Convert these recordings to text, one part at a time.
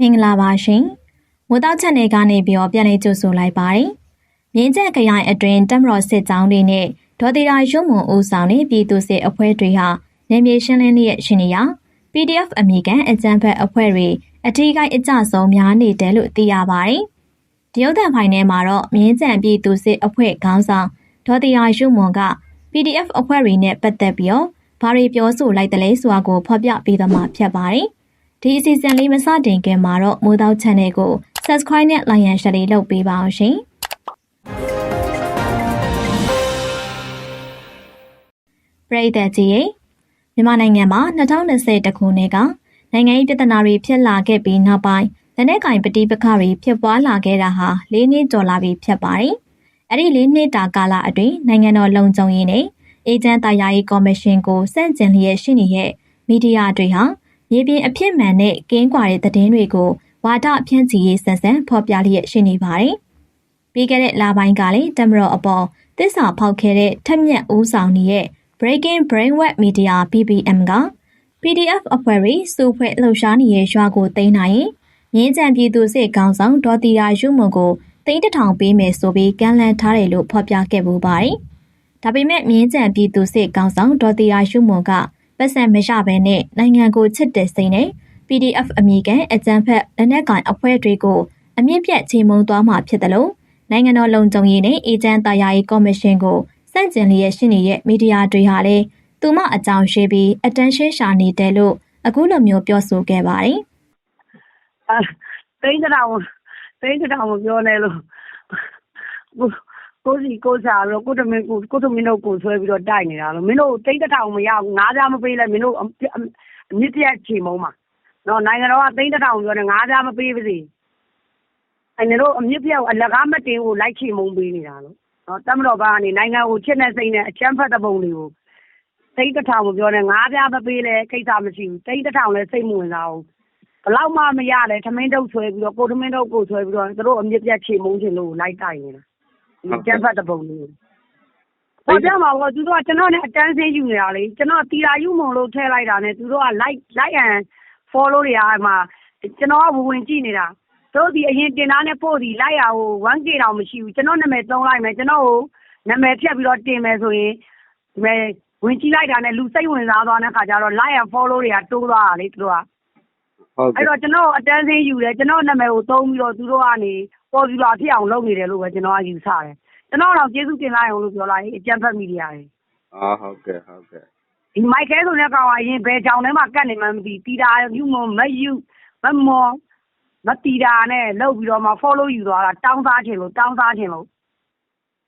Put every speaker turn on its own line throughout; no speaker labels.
မင်္ဂလာပါရှင်။မိုးတောက်ချက်နယ်ကနေပြီးတော့ပြန်လည်ကြိုဆိုလိုက်ပါတယ်။မြင်းချက်ခရိုင်အတွင်းတမတော်စစ်ကြောင်းတွေနဲ့ဒေါ်တီရာရုံမွန်ဦးဆောင်တဲ့ပြည်သူစစ်အဖွဲ့တွေဟာနေမြေရှင်းလင်းရဲ့ရှင်နေရ PDF အမိကန်အကြံဖက်အဖွဲ့တွေအထီးကိုက်အကြဆုံးများနေတယ်လို့သိရပါတယ်။တရုတ်တန်ဖိုင်ထဲမှာတော့မြင်းကြံပြည်သူစစ်အဖွဲ့ခေါင်းဆောင်ဒေါ်တီရာရုံမွန်က PDF အဖွဲ့တွေနဲ့ပတ်သက်ပြီးတော့ဘာတွေပြောဆိုလိုက်တယ်လဲဆိုတာကိုဖော်ပြပေးသွားမှာဖြစ်ပါတယ်။ ဒီအစီအစဉ်လေးမစတင်ခင်မှာတော့မိုးတောက် channel ကို subscribe နဲ့ like and share လေးလုပ်ပေးပါအောင်ရှင်ပရိသတ်ကြီးရေမြန်မာနိုင်ငံမှာ2020ခုနှစ်ကနိုင်ငံရေးပြဿနာတွေဖြစ်လာခဲ့ပြီးနောက်ပိုင်းလက်နက်ကင်ပဋိပက္ခတွေဖြစ်ပွားလာခဲ့တာဟာ၄နှစ်ကျော်လာပြီဖြစ်ပါတယ်။အဲ့ဒီ၄နှစ်တာကာလအတွင်းနိုင်ငံတော်လုံခြုံရေးနဲ့အေဂျင့်တရားရေးကော်မရှင်ကိုစန့်ကျင်လျက်ရှိနေတဲ့မီဒီယာတွေဟာ မြေပြင်အဖြစ်မှန်နဲ့ကင်းကွာတဲ့သတင်းတွေကိုဝါဒဖြန့်ချီရေးဆန်ဆန်ဖော်ပြလျက်ရှိနေပါတယ်။ပြီးခဲ့တဲ့လပိုင်းကလည်းတမတော်အပေါ်သစ္စာဖောက်ခဲ့တဲ့ထက်မြက်ဦးဆောင်နေတဲ့ Breaking Brainwave Media BBM က PDF အဖွဲ့ရီစုဖွဲ့လှုပ်ရှားနေတဲ့ရွာကိုသိမ်းနိုင်ရင်မြင်းကြံပြည်သူစစ်ကောင်ဆောင်ဒေါ်တီယာရုမုံကိုသိန်းတထောင်ပေးမယ်ဆိုပြီးကမ်းလှမ်းထားတယ်လို့ဖော်ပြခဲ့ပူပါတယ်။ဒါပေမဲ့မြင်းကြံပြည်သူစစ်ကောင်ဆောင်ဒေါ်တီယာရုမုံက ပတ်စံမရဘဲနဲ့နိုင်ငံကိုချစ်တဲ့စိတ်နဲ့ PDF အမိကန်အကြံဖက်လက်နက်ကိုင်အဖွဲ့တွေကိုအမြင့်ပြတ်ချိန်မုံသွားမှာဖြစ်တယ်လို့နိုင်ငံတော်လုံခြုံရေးနဲ့အေဂျင့်တရားရေးကော်မရှင်ကိုစန့်ကျင်လျက်ရှိနေတဲ့မီဒီယာတွေဟာလည်းသူမအကြောင်းရှိပြီး attention ရှာနေတယ်လို့အခုလိုမျိုးပြောဆိုခဲ့ပါတယ်။
အဲတိန်းတောင်တိန်းတောင်မပြောနဲ့လို့ ကိုစီကိုစာပြီးတော့ကိုတမင်းကိုကိုတမင်းတို့ကိုဆွဲပြီးတော့တိုက်နေတာလို့မင်းတို့တိတ်တထောင်မရဘူးငါးပြားမပေးလဲမင်းတို့အမြင့်ပြတ်ချေမုံမှာနော်နိုင်ငံတော်ကတိတ်တထောင်ပြောနေငါးပြားမပေးပါစေအဲ့နေတို့အမြင့်ပြတ်အလကားမတင်ကိုလိုက်ချေမုံပေးနေတာလို့နော်တမတော်ဘာကနေနိုင်ငံကိုချစ်နေစိတ်နဲ့အချမ်းဖတ်တဲ့ပုံတွေကိုတိတ်တထောင်မပြောနဲ့ငါးပြားမပေးလဲကိစ္စမရှိဘူးတိတ်တထောင်လဲစိတ်မဝင်စားဘူးဘလောက်မှမရလဲထမင်းတုပ်ဆွဲပြီးတော့ကိုထမင်းတုပ်ကိုဆွဲပြီးတော့တို့အမြင့်ပြတ်ချေမုံချင်လို့လိုက်တိုက်နေတာ ကြက်ဖတ်တဲ့ပုံလေး။ဘာကြောင့်မှာပေါ့သူတို့ကကျွန်တော်နဲ့အတန်းစင်းယူနေတာလေကျွန်တော်တီရာယူမုံလို့ထည့်လိုက်တာနဲ့သူတို့က like like and follow တွေကမှကျွန်တော်ကဝင်ကြည့်နေတာတို့ဒီအရင်တင်သားနဲ့ပို့ဒီလိုက်ရဟို 1k တောင်မရှိဘူးကျွန်တော်နာမည်သုံးလိုက်မယ်ကျွန်တော်ကိုနာမည်ဖြတ်ပြီးတော့တင်မယ်ဆိုရင်ဒီမဲ့ဝင်ကြည့်လိုက်တာနဲ့လူစိတ်ဝင်စားသွားတဲ့ခါကျတော့ like and follow တွေကတိုးသွားတာလေသူတို့ကဟုတ်အဲ့တော့ကျွန်တော်အတန်းစင်းယူတယ်ကျွန်တော်နာမည်ကိုသုံးပြီးတော့သူတို့ကနေ ပေါ်ပြူလာဖြစ်အောင်လုပ်နေတယ်လို့ပဲကျွန်တော်ကယူဆတယ်ကျွန်တော်တော့ကျေးဇူးတင်လိုက်အောင်လို့ပြောလိုက်အကြံဖက်မီဒီယာတွေ
အာဟုတ်ကဲ့ဟုတ်ကဲ့
ဒီမိုက်ခဲဆိုတဲ့ကောင်ကအရင်ဘယ်ကြောင်ထဲမှာကတ်နေမှမသိတီတာယူမမယူမမောမတီတာနဲ့လောက်ပြီးတော့မှ follow ယူသွားတာတောင်းစားခြင်းလို့တောင်းစားခြင်းလို့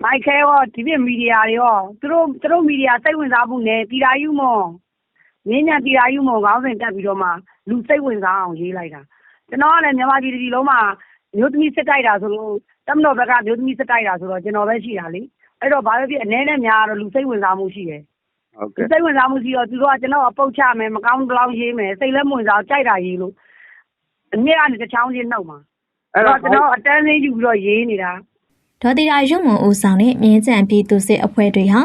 မိုက်ခဲရောဒီပြမီဒီယာတွေရောသူတို့သူတို့မီဒီယာစိတ်ဝင်စားမှုနဲ့တီတာယူမောမင်းညာတီတာယူမောခေါင်းစဉ်တက်ပြီးတော့မှလူစိတ်ဝင်စားအောင်ရေးလိုက်တာကျွန်တော်ကလည်းမြန်မာပြည်တစ်ပြည်လုံးမှာ မျိုးသမီးစစ်တိုက်တာဆိုလို့တပ်မတော်ဘက်ကမျိုးသမီးစစ်တိုက်တာဆိုတော့ကျွန်တော်ပဲရှိတာလေအဲ့တော့ဘာပဲဖြစ်အနည်းနဲ့များတော့လူစိတ်ဝင်စားမှုရှိတယ်ဟုတ်ကဲ့စိတ်ဝင်စားမှုရှိတော့သူတို့ကကျွန်တော်အပုတ်ချမယ်မကောင်းတောင်းရေးမယ်စိတ်လည်းမဝင်စားကြိုက်တာရေးလို့အမြင့်ကနေတစ်ချောင်းချင်းနှုတ်မှာအဲ့တော့ကျွန်တော်အတန်းလေးယူပြီးတော့ရေးနေတာ
ဒေါ်တီရာရုံမွန်ဦးဆောင်တဲ့မြင်းကြံပြည်သူစစ်အဖွဲ့တွေဟာ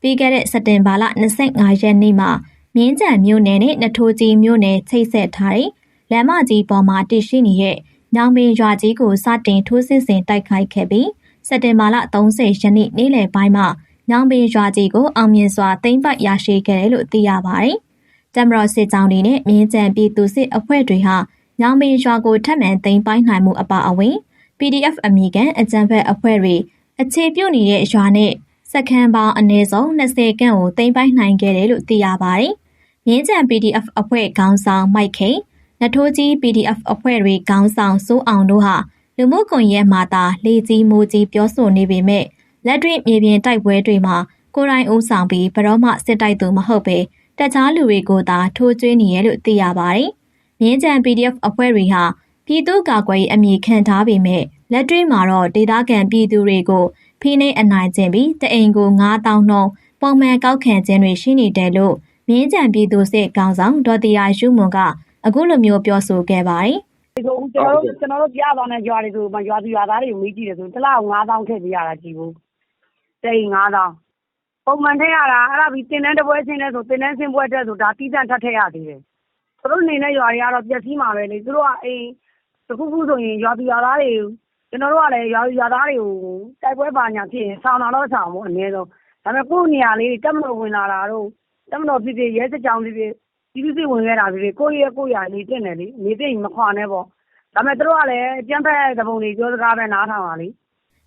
ပြီးခဲ့တဲ့စက်တင်ဘာလ25ရက်နေ့မှာမြင်းကြံမြို့နယ်နဲ့နထိုးကြီးမြို့နယ်ချိတ်ဆက်ထားတဲ့လမ်းမကြီးပေါ်မှာတည်ရှိနေတဲ့ ညောင်ပင်ရွာကြီးကိုစတင်ထိုးစစ်ဆင်တိုက်ခိုက်ခဲ့ပြီးစက်တင်ဘာလ30ရက်နေ့နေ့လယ်ပိုင်းမှာညောင်ပင်ရွာကြီးကိုအောင်မြင်စွာသိမ်းပိုက်ရရှိခဲ့တယ်လို့သိရပါတယ်။တမတော်စစ်ကြောင်းတွေနဲ့မြင်းကြံပြည်သူစစ်အဖွဲ့တွေဟာညောင်ပင်ရွာကိုထပ်မံသိမ်းပိုက်နိုင်မှုအပါအဝင် PDF အမိကန်အကြံဖက်အဖွဲ့တွေအခြေပြုနေတဲ့ရွာနဲ့စက္ကန့်ပေါင်းအနည်းဆုံး20ခန့်ကိုသိမ်းပိုက်နိုင်ခဲ့တယ်လို့သိရပါတယ်။မြင်းကြံ PDF အဖွဲ့ခေါင်းဆောင်မိုက်ခိန် နထိုးကြီး PDF အဖွဲ့တွေခေါင်းဆောင်စိုးအောင်တို့ဟာလူမှုကွန်ရက်မှာသာလေကြီးမိုးကြီးပြောဆိုနေပေမဲ့လက်တွေ့မြေပြင်တိုက်ပွဲတွေမှာကိုရိုင်းဦးဆောင်ပြီးဘရော့မှစစ်တိုက်သူမဟုတ်ပဲတခြားလူတွေကိုသာထိုးကျွေးနေရလို့သိရပါတယ်။မြင်းကြံ PDF အဖွဲ့တွေဟာပြည်သူ့ကာကွယ်ရေးအမည်ခံထားပေမဲ့လက်တွေ့မှာတော့ဒေသခံပြည်သူတွေကိုဖိနှိပ်အနိုင်ကျင့်ပြီးတအိမ်ကို9000နှုန်းပုံမှန်ကောက်ခံခြင်းတွေရှိနေတယ်လို့မြင်းကြံပြည်သူစစ်ကောင်ဆောင်ဒေါ်တီယာရှုမွန်က အခုလိုမျိုးပြောဆိုခဲ့ပါတယ်။
ကျွန်တော်တို့ကျွန်တော်တို့ပြသွားတဲ့ရွာတွေဆိုရွာသူရွာသားတွေကိုမေးကြည့်တယ်ဆိုတစ်လ9000ထည့်ပေးရတာကြည်ဘူး။တိတ်9000ပုံမှန်ထည့်ရတာအဲ့ဒါပြီးတင်တန်းတပွဲချင်းလဲဆိုတင်တန်းဆင်းပွဲတက်ဆိုဒါတီးတန့်ထပ်ထည့်ရသေးတယ်။သူတို့နေနဲ့ရွာတွေကတော့ပျက်စီးမှာပဲလေသူတို့ကအိမ်တခုခုဆိုရင်ရွာသူရွာသားတွေကျွန်တော်တို့ကလည်းရွာသူရွာသားတွေကိုတိုက်ပွဲပါညာဖြစ်ရင်ဆောင်းတာတော့ဆောင်းပေါ့အနည်းဆုံးဒါပေမဲ့ကိုယ့်နေရာလေးတက်မလို့ဝင်လာတာတော့တက်မလို့ဖြစ်ဖြစ်ရဲစကြောင်ဖြစ်ဖြစ် ဒီလိုစစ်ဝင်ခဲ့တာဖြစ်ဖြစ်ကိုယ့်ရဲ့ကိုယ့်ရာနေတင်တယ်လေနေသိရင်မခွာနဲ့ပေါ့ဒါပေမဲ့တို့ကလည်းအကျန်းဖက်သဘုံတွေပြောစကားပဲနားထောင်ပါလေ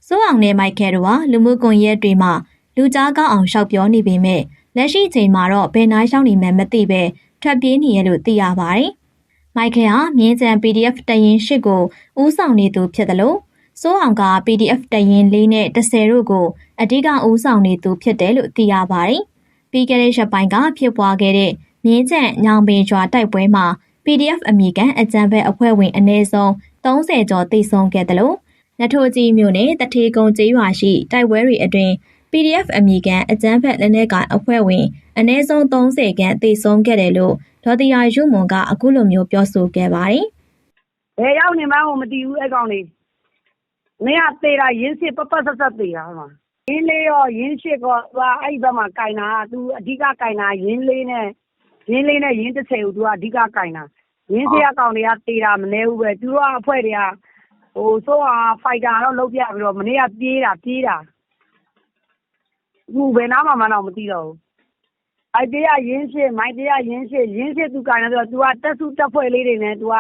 စိုးအောင်နဲ့မိုက်ခဲတို့ဟာလူမှုကွန်ရက်တွေမှာလူကြားကောင်းအောင်ရှောက်ပြောနေပေမဲ့လက်ရှိချိန်မှာတော့ဘယ်နားရှောင်းနေမှန်းမသိပဲထွက်ပြေးနေရလို့သိရပါတယ်။မိုက်ခဲဟာမြင်းချံ PDF တရင်၈ကိုဦးဆောင်နေသူဖြစ်တယ်လို့စိုးအောင်က PDF တရင်၄နဲ့10တို့ကိုအဓိကဦးဆောင်နေသူဖြစ်တယ်လို့သိရပါတယ်။ပြီးခဲ့တဲ့ရက်ပိုင်းကဖြစ်ပွားခဲ့တဲ့ မြင်းချံညောင်ပင်ကျွာတိုက်ပွဲမှာ PDF အမိကန်အကြံဖက်အဖွဲ့ဝင်အနည်းဆုံး30ကျော်တိစုံခဲ့တယ်လို့နထိုးကြီးမြို့နယ်တထေကုံကျေးရွာရှိတိုက်ပွဲတွေအတွင်း PDF အမိကန်အကြမ်းဖက်လက်နက်ကိုင်အဖွဲ့ဝင်အနည်းဆုံး30ခန့်သေဆုံးခဲ့တယ်လို့ဒေါ်တီယာယူမွန်ကအခုလိုမျိုးပြောဆိုခဲ့ပါတယ်
ဘယ်ရောက်နေမှန်းကိုမသိဘူးအဲ့ကောင်လေးမင်းကသေးတာရင်းစစ်ပပတ်ဆက်ဆက်သေးတာဟမှာရင်းလေးရောရင်းရှစ်ကောသူကအဲ့ဒီဘက်မှာကင်တာကသူအဓိကကင်တာရင်းလေးနဲ့ ရင်းလေးနဲ့ရင်း30ကိုသူကအဓိကကင်တာရင်းစစ်အကောင်တွေကသေးတာမနေဘူးပဲသူတို့ကအဖွဲ့တွေကဟိုဆိုဟာဖိုက်တာတော့လုတ်ပြပြီးတော့မနေ့ကပြေးတာပြေးတာအခုဘယ်နားမှမတော့မသိတော့ဘူးအဲ့တရားရင်းရှစ်မိုက်တရားရင်းရှစ်ရင်းရှစ်သူကင်တယ်ဆိုတော့သူကတက်စုတက်ဖွဲ့လေးတွေနဲ့သူက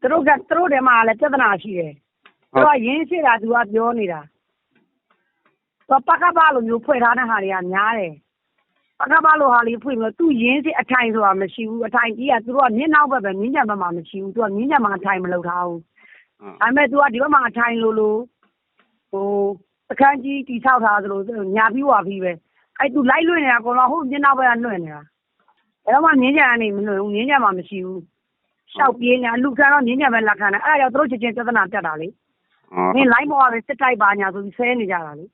သူတို့ကသူတို့ထဲမှာလည်းပြဿနာရှိတယ်။သူကရင်းရှိတာသူကပြောနေတာ။သူပကပလိုမျိုးဖွဲ့ထားတဲ့ဟာတွေကများတယ်။ ပကပလိုဟာလေးဖွင့်ပြီးတော့သူရင်းစီအထိုင်ဆိုတာမရှိဘူး။အထိုင်ကြီးကသူတို့ကမြင်းနောက်ဘက်ပဲမြင်းကြံဘက်မှာမရှိဘူး။သူကမြင်းကြံမှာအထိုင်မလုပ်ထားဘူး။ဒါပေမဲ့သူကဒီဘက်မှာအထိုင်လိုလိုဟိုအခန်းကြီးတိဆောက်ထားသလိုညာပြီးဝါပြီးပဲ။အဲ့သူလိုက်လွင့်နေတာကောတော့ဟုတ်မြင်းနောက်ဘက်ကလွင့်နေတာ။အဲ့တော့မှမြင်းကြံကနေမလွင့်ဘူးမြင်းကြံမှာမရှိဘူး။ရှောက်ပြေးနေလူခံတော့မြင်းညံပဲလက်ခံတယ်အဲ့ဒါကြောင့်သူတို့ချင်းချင်းပြဿနာတက်တာလေ
အော်
မင်းလိုင်းပေါ်ကပဲစစ်တိုက်ပါညာဆိုပြီးဆဲနေကြတာလေ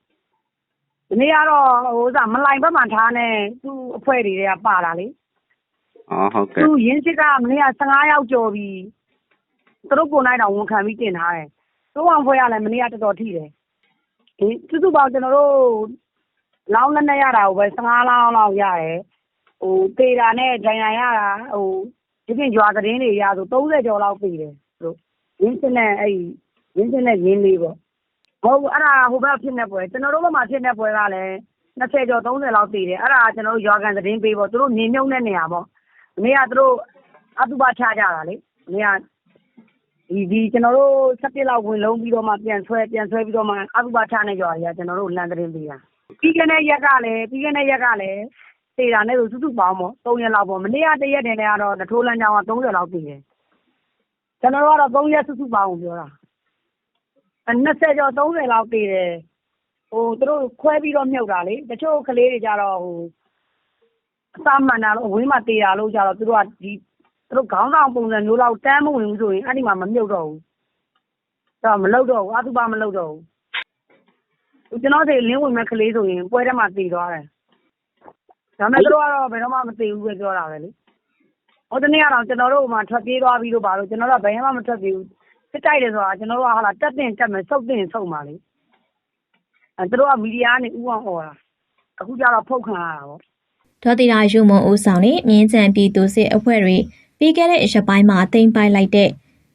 ဒီနေ့ကတော့ဟိုစားမလိုင်းဘက်မှာထားနေသူ့အဖွဲ့တွေတွေကပါလာလေ
အော်ဟုတ်ကဲ့
သူရင်းစစ်ကမနေ့က15ယောက်ကျော်ပြီသူတို့ကိုနိုင်တော့ဝန်ခံပြီးတင်ထားတယ်သူ့အောင်ဖွဲ့ရလဲမနေ့ကတော်တော်ထိတယ်ဒီသူစုပေါင်းကျွန်တော်တို့လောင်းနဲ့ရတာကိုပဲ15လောင်းလောက်ရတယ်ဟိုပေတာနဲ့ဒဏ်ရာရတာဟိုဒီပြင်ရွာသတင်းတွေရဆို30ကျော်လောက်ပြီတယ်သူတို့ရင်းစစ်နဲ့အဲ့ရင်းစစ်နဲ့ရင်းလေးပေါ့ ဟုတ်အဲ့ဒါဟိုဘက်ဖြစ်နေပွဲကျွန်တော်တို့ဘက်မှာဖြစ်နေပွဲကလည်း20ကျော်30လောက်တည်တယ်အဲ့ဒါကျွန်တော်တို့ရွာကန်သတင်းပေးပေါ့သူတို့မြင်မြုပ်တဲ့နေရာပေါ့မနေ့ကသူတို့အတုပချကြတာလေမနေ့ကဒီဒီကျွန်တော်တို့17လောက်ဝင်လုံးပြီးတော့မှပြန်ဆွဲပြန်ဆွဲပြီးတော့မှအတုပချနေကြရကျွန်တော်တို့လမ်းသတင်းပေးတာပြီးခဲ့တဲ့ရက်ကလည်းပြီးခဲ့တဲ့ရက်ကလည်းတည်တာနဲ့ဆိုစုစုပေါင်းပေါ့3ရက်လောက်ပေါ့မနေ့ကတရက်တည်းနဲ့ကတော့နထိုးလမ်းကြောင်းက30လောက်တည်တယ်ကျွန်တော်တို့ကတော့3ရက်စုစုပေါင်းကိုပြောတာ 20ကျော်30လောက်တည်တယ်ဟိုသူတို့ခွဲပြီးတော့မြုပ်တာလေတချို့ကလေးတွေကြတော့ဟိုအစာမှန်တာလို့အဝင်းမှာတည်တာလို့ကြတော့သူတို့ကဒီသူတို့ခေါင်းဆောင်ပုံစံမျိုးလောက်တမ်းမဝင်ဘူးဆိုရင်အဲ့ဒီမှာမမြုပ်တော့ဘူးတော့မလုပ်တော့ဘူးအတုပမလုပ်တော့ဘူးကျွန်တော်တွေလင်းဝင်မဲ့ကလေးဆိုရင်ပွဲထဲမှာတည်သွားတယ်ဒါပေမဲ့သူတို့ကတော့ဘယ်တော့မှမတည်ဘူးပဲပြောတာပဲလေဟိုတနေ့ကတော့ကျွန်တော်တို့မှထွက်ပြေးသွားပြီးတော့ပါလို့ကျွန်တော်တို့ကဘယ်မှမထွက်ပြေးဘူး စစ်တိုက်တယ်ဆိုတာ ကျွန်တော်တို့ကဟာလာတက်တင်တက်မယ်စုပ်တင်စုပ်ပါလေအဲသူတို့က မီဒီယာကနေဥအောင်អော်တာ အခုကျတော့ဖုတ်ခံရတာပေါ့
ဒေါ်တီယာယူမွန်ဦးဆောင်တဲ့ မြင်းချံပြည်သူစစ်အဖွဲ့တွေ ပြီးခဲ့တဲ့ရက်ပိုင်းမှာတင်ပိုက်လိုက်တဲ့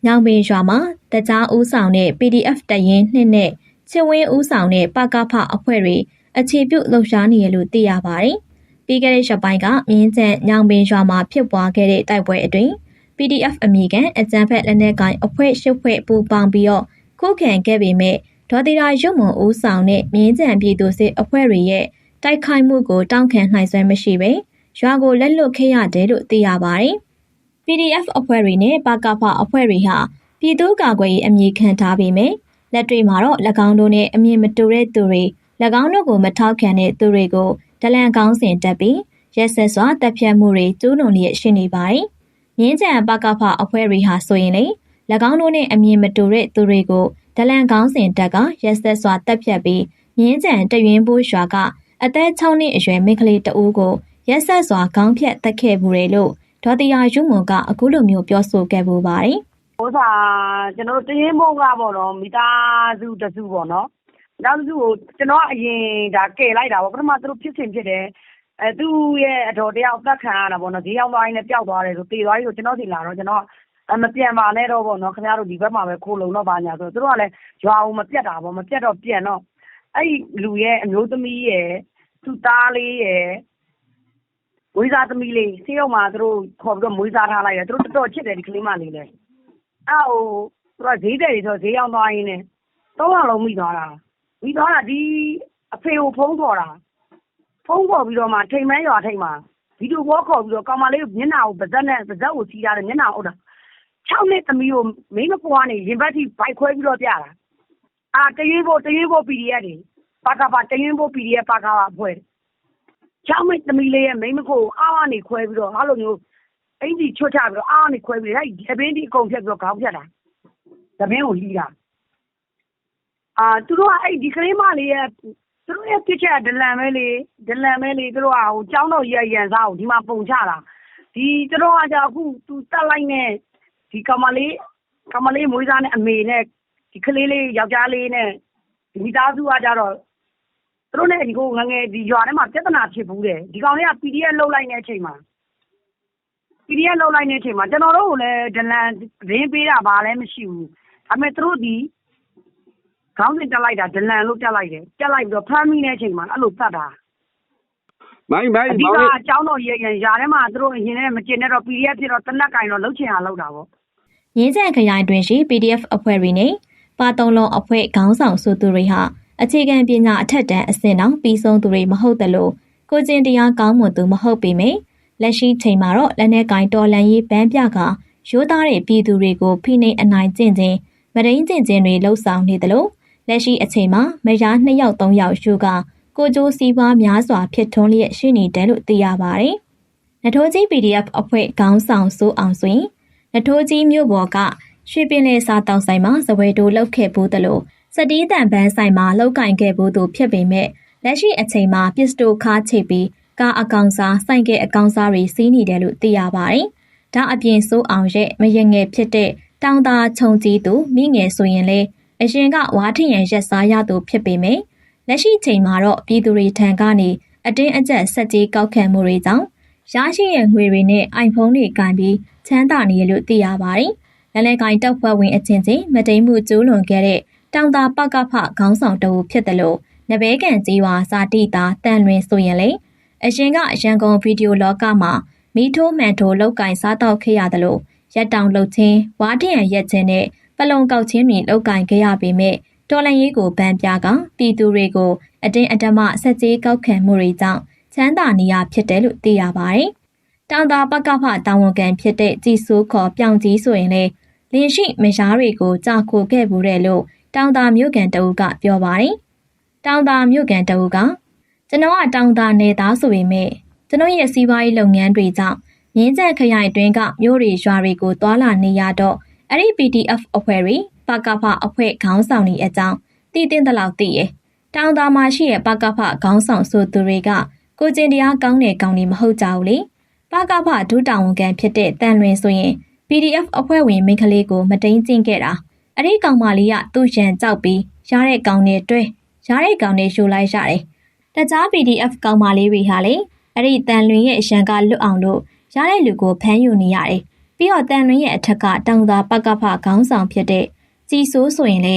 ညောင်ပင်ရွာမှာတကြားဦးဆောင်တဲ့ PDF တရင်နှစ်နဲ့ ချစ်ဝင်းဦးဆောင်တဲ့ ပကဖ အဖွဲ့တွေ အခြေပြုလှုပ်ရှားနေရလို့ သိရပါတယ်။ပြီးခဲ့တဲ့ရက်ပိုင်းက မြင်းချံညောင်ပင်ရွာမှာ ဖြစ်ပွားခဲ့တဲ့ တိုက်ပွဲအတွင်း PDF အမိကန်အကြမ်းဖက်လက်နက်ကိုင်အဖွဲ့ရှစ်ဖွဲ့ပူးပေါင်းပြီးတော့ခုခံခဲ့ပေမဲ့ဒေါ်တီရာရုံမွန်ဦးဆောင်တဲ့မြင်းချံပြည်သူစစ်အဖွဲ့တွေရဲ့တိုက်ခိုက်မှုကိုတောင်းခံနိုင်စွမ်းမရှိပဲရွာကိုလက်လွတ်ခဲ့ရတယ်လို့သိရပါတယ်။ PDF အဖွဲ့တွေနဲ့ပကဖအဖွဲ့တွေဟာပြည်သူ့ကာကွယ်ရေးအမည်ခံထားပေမဲ့လက်တွေ့မှာတော့၎င်းတို့နဲ့အမြင်မတူတဲ့သူတွေ၎င်းတို့ကိုမထောက်ခံတဲ့သူတွေကိုဒလန်ကောင်းစဉ်တက်ပြီးရက်ဆက်စွာတပ်ဖြတ်မှုတွေကျူးလွန်လျက်ရှိနေပါတယ်။ မြင်းကြံပကဖအဖွဲ့တွေဟာဆိုရင်လေ၎င်းတို့နဲ့အမြင်မတူတဲ့သူတွေကိုဒလန်ကောင်းစဉ်တက်ကရက်ဆက်စွာတပ်ဖြတ်ပြီးမြင်းကြံတရွင်းပိုးရွာကအသက်6နှစ်အရွယ်မိန်းကလေးတဦးကိုရက်ဆက်စွာခေါင်းဖြတ်တက်ခဲ့မှုတွေလို့ဒေါ်တီယာယူမွန်ကအခုလိုမျိုးပြောဆိုခဲ့ပူပါတယ်
ဥစားကျွန်တော်တို့တရင်မုံကပေါ့နော်မိသားစုတစုပေါ့နော်မိသားစုကိုကျွန်တော်ကအရင်ဒါကယ်လိုက်တာပေါ့ပထမသူတို့ဖြစ်စဉ်ဖြစ်တယ်အဲ သူ့ရဲ့အတော်တယောက်သက်ခံရတာပေါ့နော်ဈေးရောက်သွားရင်လည်းပျောက်သွားတယ်ဆိုတေသွားပြီဆိုကျွန်တော်စီလာတော့ကျွန်တော်အမပြန်ပါနဲ့တော့ဗောနော်ခင်ဗျားတို့ဒီဘက်မှာပဲခိုးလုံတော့ပါညာဆိုသူတို့ကလည်းရွာအောင်မပြတ်တာဗောမပြတ်တော့ပြန်တော့အဲ့ဒီလူရဲ့အမျိုးသမီးရဲ့သူ့သားလေးရဲ့မွေးစားသမီးလေးဆေးရုံမှာသူတို့ခေါ်ပြီးတော့မွေးစားထားလိုက်တယ်သူတို့တော်တော်ချစ်တယ်ဒီကလေးမလေးလည်းအဲ့ဟိုသူကဈေးတယ်ဆိုဈေးရောက်သွားရင်းနဲ့သုံးလလုံးမိသွားတာမိသွားတာဒီအဖေကိုဖုန်းခေါ်တာ ဖုန်းခေါ်ပြီးတော့မှ ထိမ်မန်းရွာထိမ်မှာ ဗီဒီယိုဘောခေါ်ပြီးတော့ ကောင်မလေးမျက်နှာကို ပါဇက်နဲ့ ပါဇက်ကို စီးထားတယ် မျက်နှာအုပ်တာ6နှစ်သမီးကို မိမပွားနေ ရင်ဘတ်ထိဘိုက်ခွဲပြီးတော့ ပြတာအာတရင်ဖို့တရင်ဖို့ PDF တွေပါကပါတရင်ဖို့ PDF ပါကပါဖွဲ့6နှစ်သမီးလေးရဲ့ မိမကိုအားအနေ ခွဲပြီးတော့ အဲ့လိုမျိုး အင်ကြီးချွတ်ချပြီးတော့အားအနေ ခွဲပြီးတော့အဲ့ဒီဘင်းဒီအကုန်ဖြတ်ပြီးတော့ ခေါင်းဖြတ်တာတပင်းကို လှီးတာအာသူတို့ကအဲ့ဒီကလေးမလေးရဲ့ သူတို့ရဲ့ပြစ်ချက်ကဒလန်ပဲလေဒလန်ပဲလေသူတို့ကဟိုကျောင်းတော်ကြီးရဲ့ရန်စားကိုဒီမှာပုံချတာဒီသူတို့ကじゃအခုသူတက်လိုက်နဲ့ဒီကောင်မလေးကောင်မလေးမွေးစားနဲ့အမေနဲ့ဒီကလေးလေးယောက်ျားလေးနဲ့ဒီမိသားစုကကြတော့သူတို့နဲ့ဒီကိုငငယ်ဒီရွာထဲမှာပြဿနာဖြစ်ဘူးတယ်ဒီကောင်လေးက PDF လှုပ်လိုက်တဲ့အချိန်မှာ PDF လှုပ်လိုက်တဲ့အချိန်မှာကျွန်တော်တို့ကလည်းဒလန်ရင်းပေးတာဘာလည်းမရှိဘူးဒါပေမဲ့သူတို့ဒီ ခေါင်းစဉ်တက်လိုက်တာဒလန်လို့တက်လိုက်တယ်တက်လိုက်ပြီးတော့ဖမ်းမိတဲ့အချိန်မှာအဲ့လိုတတ်တာ
မိုင်းမိုင်း
အဓိ
မောင်
က
လေး
အကြောင်းတော်ရရင်ຢာထဲမှာသူတို့ရင်ထဲမကျင်တဲ့တော့ PDF ဖြစ်တော့တနက်ကင်တော့လှုပ်ချင်အောင်လှုပ်တာပေါ့
ရင်းချံခရိုင်တွင်ရှိ PDF အဖွဲ့တွေနဲ့ပါတုံးလုံးအဖွဲ့ခေါင်းဆောင်ဆိုသူတွေဟာအခြေခံပညာအထက်တန်းအဆင့်တောင်ပြီးဆုံးသူတွေမဟုတ်တယ်လို့ကိုကျင်တရားကောင်းမွန်သူမဟုတ်ပေမယ့်လက်ရှိချိန်မှာတော့လက်နက်ကင်တော်လန်ရေးဗန်းပြကရိုးသားတဲ့ပြည်သူတွေကိုဖိနှိပ်အနိုင်ကျင့်ခြင်းမရင်းကျင့်ခြင်းတွေလှုပ်ဆောင်နေတယ်လို့ လက်ရှိအချိန်မှာမယား2ယောက်3ယောက်ရှုကကိုကျိုးစည်းပွားများစွာဖြစ်ထွန်းလျက်ရှိနေတယ်လို့သိရပါတယ်။နထိုးကြီး PDF အဖွဲ့ခေါင်းဆောင်စိုးအောင်ဆိုရင်နထိုးကြီးမြို့ပေါ်ကရွှေပင်လယ်စာတောင်ဆိုင်မှာဇဝဲတိုးလောက်ခဲ့ဘူးတယ်လို့စတီးတန်ပန်းဆိုင်မှာလောက်ကင်ခဲ့ဘူးသူဖြစ်ပေမဲ့လက်ရှိအချိန်မှာပစ္စတိုခါချိတ်ပြီးကားအကောင်စားဆိုင်ကဲအကောင်စားတွေစီးနေတယ်လို့သိရပါတယ်။ဒါအပြင်စိုးအောင်ရဲ့မရငယ်ဖြစ်တဲ့တောင်သာခြုံကြီးသူမိငယ်ဆိုရင်လေ အရင်ကဝါထရန်ရက်စားရသူဖြစ်ပေမဲ့လက်ရှိချိန်မှာတော့ပြည်သူတွေထံကနေအတင်းအကျပ်ဆက်ကြီးကောက်ခံမှုတွေကြောင့်ရရှိတဲ့ငွေတွေနဲ့ iPhone တွေကင်ပြီးချမ်းသာနေရလို့သိရပါတယ်။လက်လက်ကိုင်တပ်ဖွဲ့ဝင်အချင်းချင်းမတိမ်မှုကျူးလွန်ခဲ့တဲ့တောင်သာပကဖခေါင်းဆောင်တအူဖြစ်တယ်လို့နဘဲကန်ကြီးဝါစာတိတာတန်လွင်ဆိုရင်လေအရင်ကရန်ကုန်ဗီဒီယိုလောကမှာမီထိုးမှန်ထိုးလောက်ကင်စားတော့ခဲ့ရတယ်လို့ရက်တောင်လှုပ်ချင်းဝါတရံရက်ချင်းနဲ့ပ လုံကောက်ချင်းတွေလောက်ကင်ခဲ့ရပေမဲ့တော်လန်ရေးကိုဗန်ပြကပြည်သူတွေကိုအတင်းအဓမ္မဆက်ကြေးကောက်ခံမှုတွေကြောင့်ချမ်းသာနေရဖြစ်တယ်လို့သိရပါတယ်။တောင်သာပကဖတာဝန်ခံဖြစ်တဲ့ကြည်စိုးခေါ်ပြောင်ကြီးဆိုရင်လေလင်းရှိမယားတွေကိုကြာခိုခဲ့ဘူးတယ်လို့တောင်သာမြို့ကန်တအူးကပြောပါတယ်။တောင်သာမြို့ကန်တအူးကကျွန်တော်ကတောင်သာနေသားဆိုပေမဲ့ကျွန်တော်ရဲ့စီးပွားရေးလုပ်ငန်းတွေကြောင့်မြင်းကျက်ခရိုင်အတွင်းကမြို့တွေရွာတွေကိုတွာလာနေရတော့ အဲ့ဒီ PDF အဖွဲ့တွေပကဖအဖွဲ့ခေါင်းဆောင်တွေအကြောင်းတည်တင်တဲ့လောက်သိရဲ့တောင်သာမှာရှိတဲ့ပကဖခေါင်းဆောင်ဆိုသူတွေကကိုကျင်တရားကောင်းတဲ့ကောင်းနေမဟုတ်ကြဘူးလေပကဖဒုတာဝန်ခံဖြစ်တဲ့တန်လွင်ဆိုရင် PDF အဖွဲ့ဝင်မိန်းကလေးကိုမတိန်ကျင့်ခဲ့တာအဲ့ဒီကောင်မလေးကသူ့ရန်ကြောက်ပြီးရတဲ့ကောင်နဲ့တွဲရတဲ့ကောင်နဲ့ယူလိုက်ရတယ်တခြား PDF ကောင်မလေးတွေဟာလေအဲ့ဒီတန်လွင်ရဲ့အရန်ကလွတ်အောင်လို့ရတဲ့လူကိုဖမ်းယူနေရတယ် ပြီးတော့တန်လွင်ရဲ့အထက်ကတောင်သာပကဖခေါင်းဆောင်ဖြစ်တဲ့ကြည်ဆိုးဆိုရင်လေ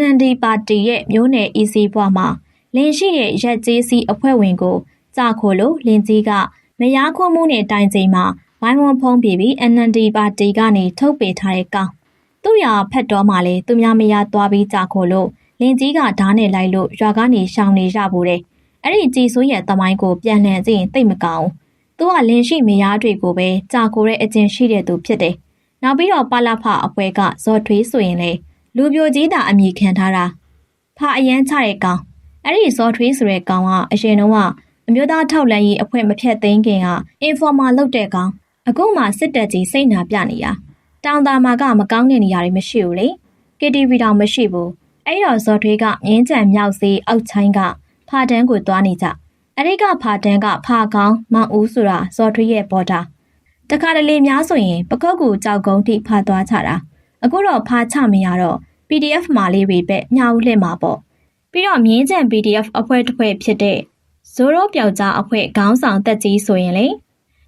NND ပါတီရဲ့မျိုးနယ် EC ဘွားမှာလင်းရှိရဲ့ရက်ကျေးစီအဖွဲ့ဝင်ကိုကြာခိုလို့လင်းကြီးကမယားခွမှုနဲ့တိုင်ချိန်မှာဝိုင်းဝန်းဖုံးပြပြီး NND ပါတီကနေထုတ်ပေထားတဲ့ကောင်သူ့ရာဖက်တော်မှလည်းသူများမယားသွားပြီးကြာခိုလို့လင်းကြီးကဓားနဲ့လိုက်လို့ရွာကနေရှောင်နေရဖို့တဲ့အဲ့ဒီကြည်ဆိုးရဲ့တမိုင်းကိုပြန်လှန်ကြည့်ရင်သိမကောင်း သူကလင်းရှိမယားတွေကိုပဲကြာခိုတဲ့အကျင့်ရှိတဲ့သူဖြစ်တယ်နောက်ပြီးတော့ပါလာဖအပွဲကဇော်ထွေးဆိုရင်လေလူပြိုကြီးတာအမိခံထားတာဖာအရန်ချတဲ့ကောင်အဲ့ဒီဇော်ထွေးဆိုတဲ့ကောင်ကအရင်တော့ကအမျိုးသားထောက်လန်ရေးအဖွဲ့မဖြတ်သိမ်းခင်ကအင်ဖော်မာလုပ်တဲ့ကောင်အခုမှစစ်တပ်ကြီးစိတ်နာပြနေတာတောင်တာမာကမကောင်းတဲ့နေရာတွေမရှိဘူးလေ KTV တောင်မရှိဘူးအဲ့တော့ဇော်ထွေးကမြင်းကြံမြောက်စီအောက်ချိုင်းကဖာတန်းကိုသွားနေကြ အဲ့ဒီကဖာတန်းကဖာကောင်းမောင်ဦးဆိုတာဇော်ထွေးရဲ့ပေါ်တာတခါတလေများဆိုရင်ပကုတ်ကူကြောက်ကုန်းထိဖာသွားချတာအခုတော့ဖာချမရတော့ PDF မာလေးတွေပဲမြှောက်လှည့်မှာပေါ့ပြီးတော့မြင်းကြံ PDF အဖွဲ့တစ်ဖွဲ့ဖြစ်တဲ့ဇိုးရိုးပြောက်ကြားအဖွဲ့ခေါင်းဆောင်တက်ကြီးဆိုရင်လေ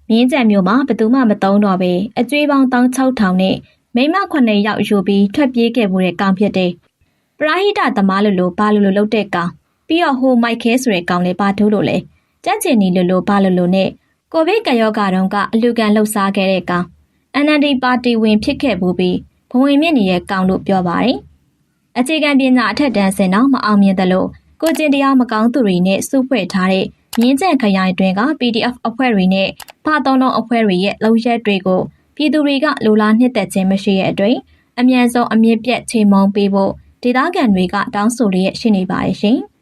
မြင်းကြံမျိုးမှာဘယ်သူမှမတုံးတော့ပဲအကျွေးပေါင်း16000နဲ့မိန်းမ9ယောက်ယူပြီးထွက်ပြေးခဲ့မှုတဲ့ကောင်ဖြစ်တယ်ပရာဟိတသမားလိုလိုဘာလိုလိုလုပ်တဲ့ကောင် ပြီးတော့ဟိုမိုက်ခဲဆိုတဲ့ကောင်လေးဘာထိုးလို့လဲကြက်ချင်နီလိုလိုဘာလိုလိုနဲ့ကိုဗစ်ကရောဂါတုန်းကအလူကန်လှုပ်ရှားခဲ့တဲ့ကောင် NLD ပါတီဝင်ဖြစ်ခဲ့မှုပြီးဘဝင်မြင့်နေတဲ့ကောင်လို့ပြောပါတယ်အခြေခံပညာအထက်တန်းဆင်တော့မအောင်မြင်တယ်လို့ကိုကျင်တရားမကောင်းသူတွေနဲ့စုဖွဲ့ထားတဲ့မြင်းကျန်ခရိုင်တွင်က PDF အဖွဲ့တွေနဲ့ဖာတုံးလုံးအဖွဲ့တွေရဲ့လုံရက်တွေကိုပြည်သူတွေကလိုလားနှစ်သက်ခြင်းမရှိတဲ့အတွက်အမြန်ဆုံးအမြင့်ပြတ်ချိန်မုံပေးဖို့ဒေသခံတွေကတောင်းဆိုလျက်ရှိနေပါတယ်ရှင်။